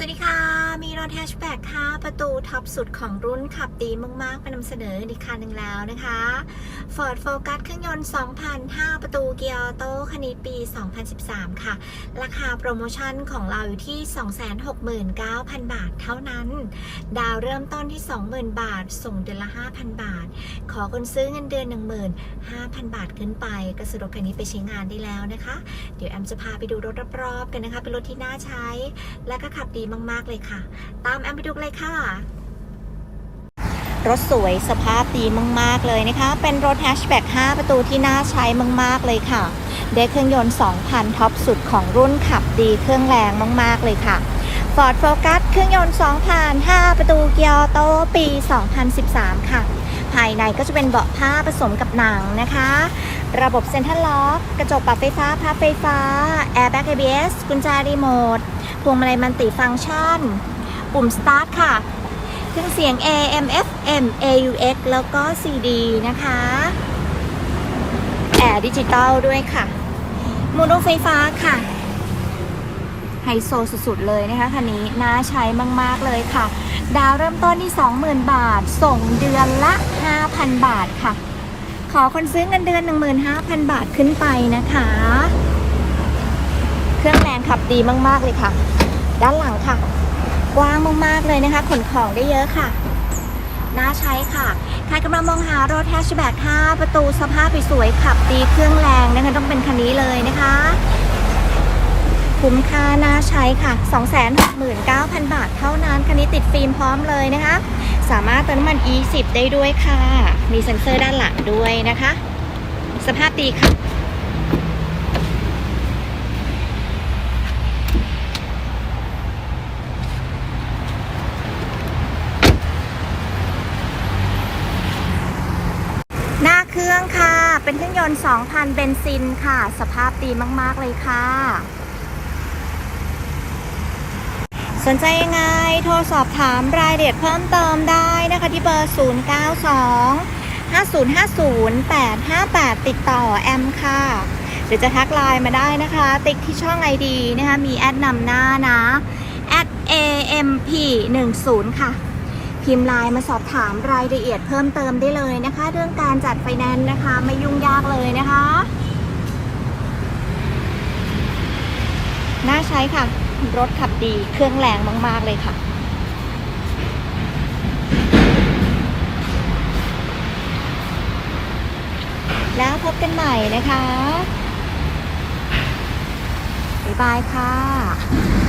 สวัสดีค่ะ มีรถแฮชแบ็กค่ะ ประตูท็อปสุดของรุ่นขับดีมากๆมานำเสนออีกคันหนึ่งแล้วนะคะ Ford Focus เครื่องยนต์ 2,005 ประตูเกียร์ออโต้คันนี้ปี 2013 ค่ะ ราคาโปรโมชั่นของเราอยู่ที่ 269,000 บาทเท่านั้น ดาวเริ่มต้นที่ 20,000 บาท ส่งเดือนละ 5,000 บาท ขอคนซื้อเงินเดือน 15,000 บาทขึ้นไปก็สะดวกคันนี้ไปใช้งานได้แล้วนะคะ เดี๋ยวแอมจะพาไปดูรถรอบๆกันนะคะ เป็นรถที่น่าใช้ และก็ขับดีมากๆเลยค่ะตามแอมไปดูเลยค่ะ รถสวยสภาพดีมาก ๆ เลยนะคะ เป็นรถแฮชแบ็ก5 ประตูที่น่าใช้มาก ๆ เลยค่ะ ได้เครื่องยนต์ 2,000 ท็อปสุดของรุ่นขับดีเครื่องแรงมาก ๆ เลยค่ะ Ford Focus เครื่องยนต์ 2,005ประตูเกียร์ออโตปี 2013 ค่ะภายในก็จะเป็นเบาะผ้าผสมกับหนังนะคะ ระบบเซ็นทรัลล็อก กระจกปรับไฟฟ้าพับไฟฟ้า Airbag ABS กุญแจรีโมท พวงมาลัยมันติฟังก์ชัน ปุ่ม Start ค่ะเครื่องเสียง AM FM AUX แล้วก็ CD นะคะ แอร์ดิจิตอลด้วยค่ะโมโนไฟฟ้าค่ะ ไฮโซสุดๆเลยนะคะคันนี้น่าใช้มากๆเลยค่ะ ดาวเริ่มต้นที่ 20,000 บาท ส่งเดือนละ 5,000 บาทค่ะ ขอคนซื้อเงินเดือน 15,000 บาทขึ้นไปนะคะ เครื่องแรงขับดีมากๆเลยค่ะ ด้านหลังค่ะ กว้างมากๆเลยนะคะ ขนของได้เยอะค่ะ น่าใช้ค่ะ ใครกำลังมองหารถแฮชแบ็ก5ประตูสภาพสวยขับดีเครื่องแรงนะคะต้องเป็นคันนี้เลยนะคะ คุ้มค่าน่าใช้ค่ะ 269,000 บาทเท่านั้น คันนี้ติดฟิล์มพร้อมเลยนะคะ สามารถเติมน้ำมัน E10 ได้ด้วยค่ะ มีเซ็นเซอร์ด้านหลังด้วยนะคะ สภาพดีค่ะ หน้าเครื่องค่ะ เป็นเครื่องยนต์ 2,000 เบนซินค่ะ สภาพดีมาก ๆ เลยค่ะ สนใจยังไง โทรสอบถามรายละเอียดเพิ่มเติมได้นะคะที่เบอร์ 092 5050 858 ติดต่อแอมค่ะ หรือจะทักไลน์มาได้นะคะ ติ๊กที่ช่อง ID นะคะ มีแอดนำหน้านะ at amp10 ค่ะ พิมพ์ไลน์มาสอบถามรายละเอียดเพิ่มเติมได้เลยนะคะ เรื่องการจัดไฟแนนซ์นะคะ ไม่ยุ่งยากเลยนะคะ น่าใช้ค่ะ รถขับดีเครื่องแรงมาก ๆ เลยค่ะแล้วพบกันใหม่นะคะ บ๊ายบายค่ะ